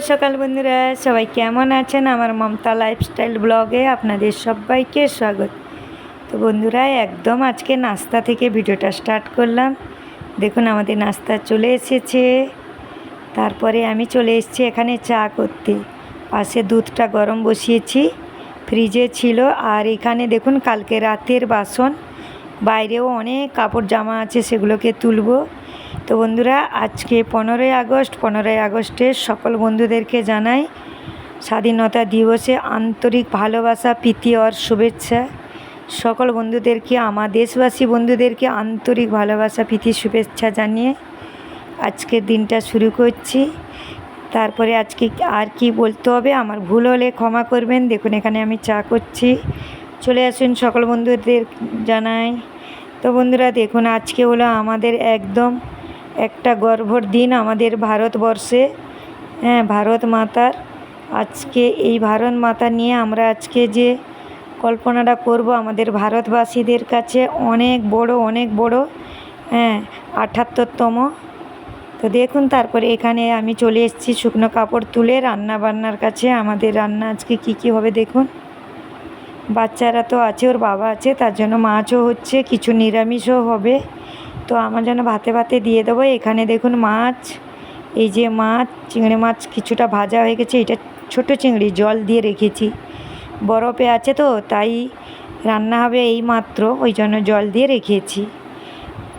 সকাল বন্ধুরা। সবাই কেমন আছেন? আমার মমতা লাইফস্টাইল ব্লগে আপনাদের সবাইকে স্বাগত। তো বন্ধুরা, একদম আজকে নাস্তা থেকে ভিডিওটা স্টার্ট করলাম। দেখুন, আমাদের নাস্তা চলে এসেছে। তারপরে আমি চলে এসেছি এখানে চা করতে। পাশে দুধটা গরম বসিয়েছি। ফ্রিজে ছিল। আর এখানে দেখুন, কালকে রাতের বাসন। বাইরেও অনেক কাপড় জামা আছে, সেগুলোকে তুলবো। তো বন্ধুরা, আজকে পনেরোই আগস্ট, পনেরোই আগস্টে সকল বন্ধুদেরকে জানাই স্বাধীনতা দিবসে আন্তরিক ভালোবাসা, প্রীতি আর শুভেচ্ছা। সকল বন্ধুদেরকে, আমার দেশবাসী বন্ধুদেরকে আন্তরিক ভালোবাসা, প্রীতি, শুভেচ্ছা জানিয়ে আজকের দিনটা শুরু করছি। তারপরে আজকে আর কি বলতে হবে, আমার ভুল হলে ক্ষমা করবেন। দেখুন, এখানে আমি চা করছি। চলে আসুন, সকল বন্ধুদের জানাই। তো বন্ধুরা, দেখুন, আজকে হলো আমাদের একদম একটা গর্ভর দিন আমাদের ভারতবর্ষে। হ্যাঁ ভারত মাতার। আজকে এই ভারত মাতা নিয়ে আমরা আজকে যে কল্পনাটা করব আমাদের ভারতবাসীদের কাছে অনেক বড় অনেক বড় হ্যাঁ আঠাত্তরতম। তো দেখুন, তারপরে এখানে আমি চলে এসেছি শুকনো কাপড় তুলে রান্না বান্নার কাছে। আমাদের রান্না আজকে কি কি হবে দেখুন। বাচ্চারা তো আছে, ওর বাবা আছে, তার জন্য মাছও হচ্ছে, কিছু নিরামিষও হবে। তো আমার জন্য ভাতে ভাতে দিয়ে দেবো। এখানে দেখুন মাছ, এই যে মাছ, চিংড়ি মাছ কিছুটা ভাজা হয়ে গেছে। এটা ছোট চিংড়ি, জল দিয়ে রেখেছি। বরফে আছে তো, তাই রান্না হবে এই মাত্র, ওই জন্য জল দিয়ে রেখেছি।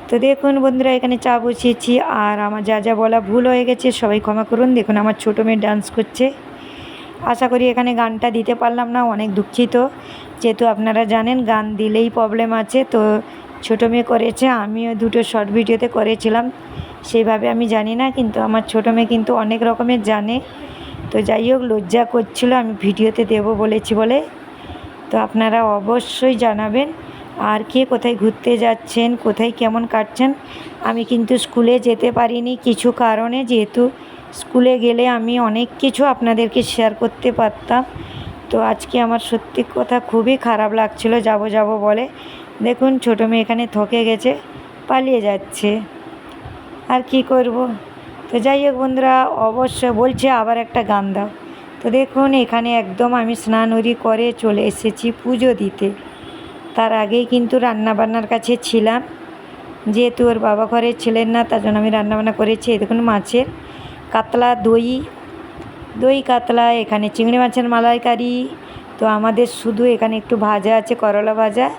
তো দেখুন বন্ধুরা, এখানে চা বসিয়েছি। আর আমার যা যা বলা ভুল হয়ে গেছে, সবাই ক্ষমা করুন। দেখুন আমার ছোটো মেয়ে ডান্স করছে। আশা করি এখানে গানটা দিতে পারলাম না, অনেক দুঃখিত। যেহেতু আপনারা জানেন, গান দিলেই প্রবলেম আছে। তো ছোটো মেয়ে করেছে, আমিও দুটো শর্ট ভিডিওতে করেছিলাম। সেইভাবে আমি জানি না, কিন্তু আমার ছোটো মেয়ে কিন্তু অনেক রকমের জানে। তো যাই হোক, লজ্জা করছিল, আমি ভিডিওতে দেব বলেছি বলে। তো আপনারা অবশ্যই জানাবেন, আর কে কোথায় ঘুরতে যাচ্ছেন, কোথায় কেমন কাটছেন। আমি কিন্তু স্কুলে যেতে পারিনি, কিছু কারণে যেহেতু স্কুলে গেলে আমি অনেক কিছু আপনাদেরকে শেয়ার করতে পারতাম। তো আজকে আমার সত্যি কথা খুবই খারাপ লাগছিল, যাব যাব বলে। দেখুন, ছোটো মেয়ে এখানে থকে গেছে, পালিয়ে যাচ্ছে। আর কি করব? তো যাই হোক বন্ধুরা অবশ্যই বলছে আবার একটা গান দাও। তো দেখুন, এখানে একদম আমি স্নান উরি করে চলে এসেছি পুজো দিতে। তার আগেই কিন্তু রান্নাবান্নার কাছে ছিলাম। যেহেতু ওর বাবা ঘরে ছিলেন না, তার জন্য আমি রান্নাবান্না করেছি। দেখুন, মাছের কাতলা, দই। দই, কাতলা, এখানে চিংড়ি মাছের মালাইকারি। তো আমাদের শুধু এখানে একটু ভাজা আছে, করলা ভাজা।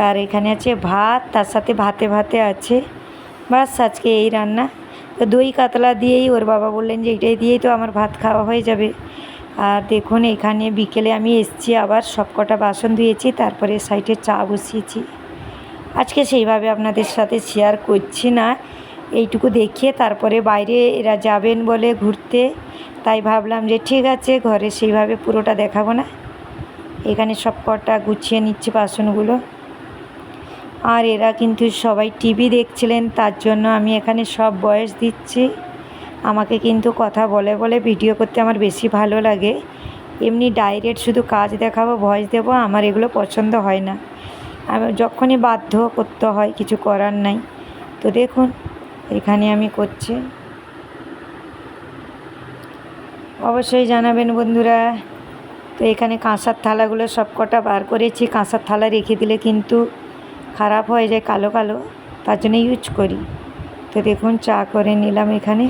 আর এখানে আছে ভাত, তার সাথে ভাতে ভাতে আছে। বাস, আজকে এই রান্না। তো দই কাতলা দিয়েই ওর বাবা বললেন যে এটাই দিয়েই তো আমার ভাত খাওয়া হয়ে যাবে। আর দেখুন, এখানে বিকেলে আমি এসছি, আবার সব কটা বাসন ধুয়েছি, তারপরে সাইডে চা বসিয়েছি। আজকে সেইভাবে আপনাদের সাথে শেয়ার করছি না। এইটুকু দেখিয়ে তারপরে বাইরে এরা যাবেন বলে ঘুরতে। তাই ভাবলাম যে ঠিক আছে, ঘরে সেইভাবে পুরোটা দেখাবো না। এখানে সব কটা গুছিয়ে নিচ্ছি বাসনগুলো। আর এরা কিন্তু সবাই টিভি দেখছিলেন, তার জন্য আমি এখানে সব বয়স দিচ্ছি। আমাকে কিন্তু কথা বলে বলে ভিডিও করতে আমার বেশি ভালো লাগে। এমনি ডাইরেক্ট শুধু কাজ দেখাবো, ভয়েস দেবো, আমার এগুলো পছন্দ হয় না। আমি, যখনই বাধ্য করতে হয়, কিছু করার নাই। তো দেখুন, এখানে আমি করছি। অবশ্যই জানাবেন বন্ধুরা, তো এখানে কাঁসার থালাগুলো সব কটা বার করেছি, কাঁসার থালা রেখে দিলে কিন্তু খারাপ হয়ে যায় কালো কালো, তার জন্য ইউজ করি। তো দেখুন, চা করে নিলাম এখানে।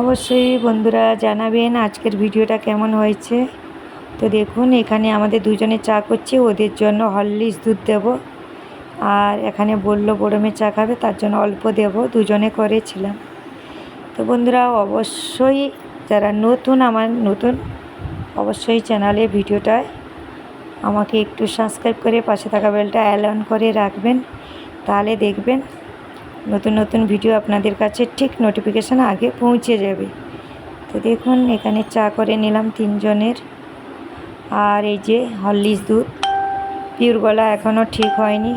অবশ্যই বন্ধুরা জানাবেন আজকের ভিডিওটা কেমন হয়েছে। তো দেখুন, এখানে আমাদের দুজনে চা করছি, ওদের জন্য হরলিক্স দুধ দেব। আর এখানে বলল বড়মে চা খাবে, তার জন্য অল্প দেব। দুজনে করেছিলাম। তো বন্ধুরা, অবশ্যই যারা নতুন, আমার নতুন, অবশ্যই চ্যানেলে ভিডিওটায় আমাকে একটু সাবস্ক্রাইব করে পাশে থাকা বেলটা অ্যালাউন করে রাখবেন, তাহলে দেখবেন নতুন নতুন ভিডিও আপনাদের কাছে ঠিক নোটিফিকেশান আগে পৌঁছে যাবে। তো দেখুন, এখানে চা করে নিলাম তিনজনের। আর এই যে হরলিক্স দুধ পিওর গলা এখনও ঠিক হয়নি।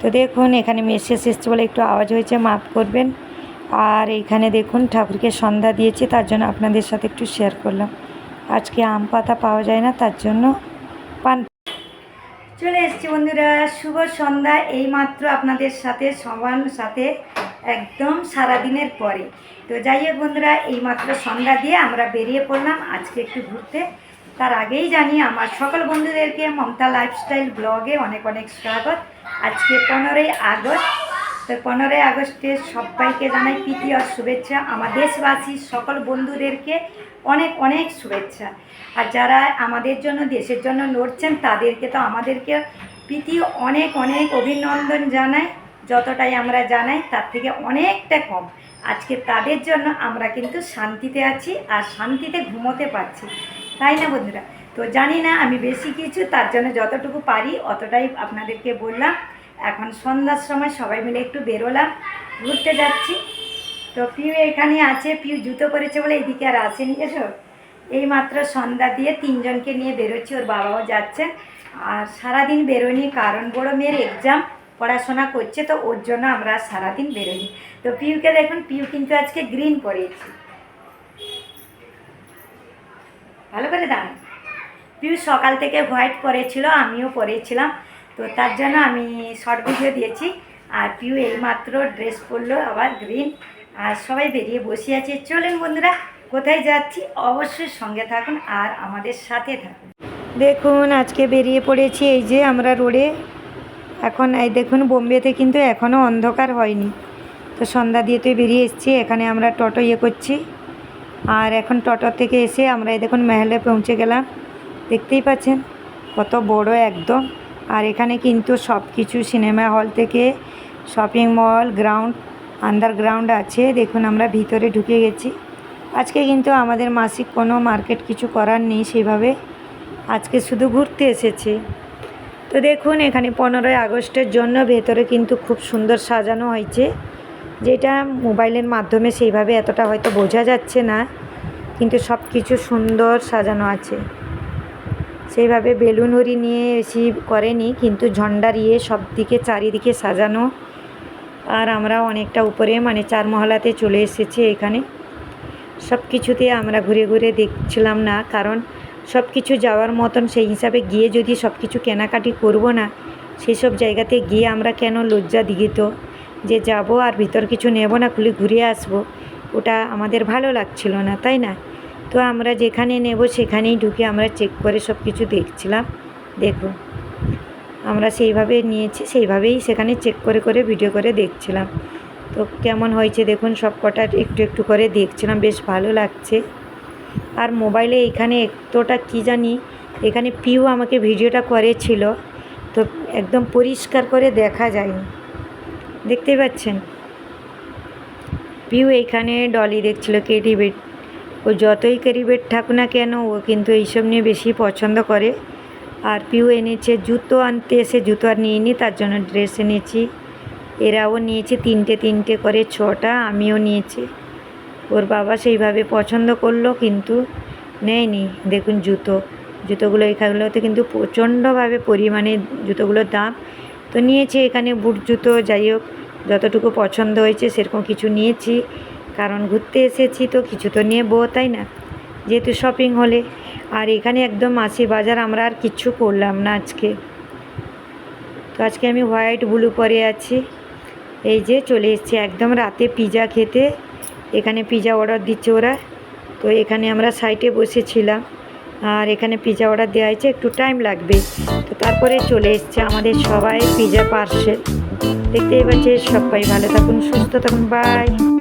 তো দেখুন, এখানে মেসেজ এসছে বলে একটু আওয়াজ হয়েছে, মাফ করবেন। আর এইখানে দেখুন, ঠাকুরকে সন্ধ্যা দিয়েছি, তার জন্য আপনাদের সাথে একটু শেয়ার করলাম। আজকে আম পাতা পাওয়া যায় না, তার জন্য পান। চলে এসছি বন্ধুরা, শুভ সন্ধ্যা। এইমাত্র আপনাদের সাথে, সবার সাথে, একদম সারাদিনের পরে। তো যাই হোক বন্ধুরা এইমাত্র সন্ধ্যা দিয়ে আমরা বেরিয়ে পড়লাম আজকে একটু ঘুরতে। তার আগেই জানি আমার সকল বন্ধুদেরকে মমতা লাইফস্টাইল ব্লগে অনেক অনেক স্বাগত। আজকে পনেরোই আগস্ট তো পনেরোই আগস্টে সবাইকে জানাই প্রীতি আর শুভেচ্ছা। আমার দেশবাসী, সকল বন্ধুদেরকে অনেক অনেক শুভেচ্ছা। আর যারা আমাদের জন্য, দেশের জন্য লড়ছেন, তাদেরকে তো আমাদেরকে প্রীতি অনেক অনেক অভিনন্দন জানাই। যতটাই আমরা জানাই, তার থেকে অনেকটা কম। আজকে তাদের জন্য আমরা কিন্তু শান্তিতে আছি আর শান্তিতে ঘুমোতে পারছি। তাই না বন্ধুরা? তো জানি না আমি বেশি কিছু, তার জন্য যতটুকু পারি, অতটাই আপনাদেরকে বললাম। এখন সন্ধ্যার সময় সবাই মিলে একটু বেরোলাম, ঘুরতে যাচ্ছি। তো পিউ এখানে আছে, পিউ জুতো করেছে বলে এদিকে আর আসেনি এসো এই মাত্র সন্ধ্যা দিয়ে তিনজনকে নিয়ে বেরোচ্ছি, ওর বাবাও যাচ্ছেন আর সারাদিন বেরোয়নি, কারণ বড় মেয়ের এক্সাম পড়াশোনা করছে, তো ওর জন্য আমরা সারাদিন বেরোনি তো পিউকে দেখুন, পিউ কিন্তু আজকে গ্রিন পরেছি। ভালো করে দাঁড়ান পিউ সকাল থেকে হোয়াইট পরেছিল, আমিও পরেছিলাম। তো তার জন্য আমি শর্ট ভিডিও দিয়েছি। আর পিউ এইমাত্র ড্রেস পরলো, আবার গ্রিন আর সবাই বেরিয়ে বসে আছে। চলেন বন্ধুরা, কোথায় যাচ্ছি? অবশ্যই সঙ্গে থাকুন আর আমাদের সাথে থাকুন। দেখুন, আজকে বেরিয়ে পড়েছি এই যে আমরা রোডে এখন এই দেখুন, বোম্বেতে কিন্তু এখনও অন্ধকার হয়নি। তো সন্ধ্যা দিয়ে তো বেরিয়ে এসেছি, এখানে আমরা টোটো ইয়ে করছি। আর এখন টোটো থেকে এসে আমরা এই দেখুন মেহলে পৌঁছে গেলাম। দেখতেই পাচ্ছেন, কত বড় একদম। আর এখানে কিন্তু সব কিছু সিনেমা হল থেকে শপিং মল, গ্রাউন্ড, আন্ডারগ্রাউন্ড আছে। দেখুন আমরা ভিতরে ঢুকে গেছি। আজকে কিন্তু আমাদের মাসিক কোনো মার্কেট কিছু করার নেই সেইভাবে আজকে শুধু ঘুরতে এসেছি। তো দেখুন, এখানে পনেরোই আগস্টের জন্য ভেতরে কিন্তু খুব সুন্দর সাজানো হয়েছে। যেটা মোবাইলের মাধ্যমে সেইভাবে এতটা হয়তো বোঝা যাচ্ছে না, কিন্তু সব কিছু সুন্দর সাজানো আছে। সেইভাবে বেলুন হরি নিয়ে এসি করেনি, কিন্তু ঝন্ডার ইয়ে সব দিকে চারিদিকে সাজানো। আর আমরা অনেকটা উপরে মানে চার মহলাতে চলে এসেছি এখানে। সব কিছুতে আমরা ঘুরে ঘুরে দেখছিলাম না, কারণ সব কিছু যাওয়ার মতন সেই হিসাবে গিয়ে যদি সব কিছু কেনাকাটি করব না সেই সব জায়গাতে গিয়ে আমরা কেন লজ্জা দিগিত? যে যাব আর ভিতর কিছু নেব না, খুলে ঘুরে আসব, ওটা আমাদের ভালো লাগছিল না, তাই না? তো আমরা যেখানে নেব সেখানেই ঢুকে আমরা চেক করে সব কিছু দেখছিলাম। দেখুন আমরা সেইভাবে নিয়েছি, সেইভাবেই সেখানে চেক করে করে ভিডিও করে দেখছিলাম। তো কেমন হয়েছে দেখুন সব কটা একটু একটু করে দেখছিলাম, বেশ ভালো লাগছে। আর মোবাইলে এখানে এতটা কী জানি, এখানে পিউ আমাকে ভিডিওটা করেছিল, তো একদম পরিষ্কার করে দেখা যায়নি। দেখতেই পাচ্ছেন? পিউ এইখানে ডলি দেখছিল কেটি ও যতই ক্যারিবেট থাকুক না কেন, ও কিন্তু এইসব নিয়ে বেশি পছন্দ করে। আর পিউ এনেছে জুতো আনতে এসে জুতো আর নিয়ে নি, তার জন্য ড্রেস এনেছি। এরাও নিয়েছে তিনটে তিনটে করে ছটা, আমিও নিয়েছি। ওর বাবা সেইভাবে পছন্দ করল, কিন্তু নেয়নি। দেখুন জুতো। জুতোগুলো এখানগুলোতে কিন্তু প্রচণ্ডভাবে পরিমাণে জুতোগুলোর দাম। তো নিয়েছে এখানে বুট জুতো, যাই হোক, যতটুকু পছন্দ হয়েছে, সেরকম কিছু নিয়েছি। কারণ ঘুরতে এসেছি তো কিছু তো নেব, তাই না? যেহেতু শপিং হলে। আর এখানে একদম মাসি বাজার আমরা আর কিচ্ছু করলাম না আজকে। তো আজকে আমি হোয়াইট ব্লু পরে আছি। এই যে চলে এসেছি, একদম রাতে পিজা খেতে। এখানে পিজা অর্ডার দিচ্ছে ওরা। তো এখানে আমরা সাইটে বসেছিলাম। আর এখানে পিজা অর্ডার দেওয়া হয়েছে, একটু টাইম লাগবে। তো তারপরে চলে এসছে আমাদের সবাই পিজা পার্সেল দেখতেই পাচ্ছে সবাই ভালো থাকুন, সুস্থ থাকুন বাই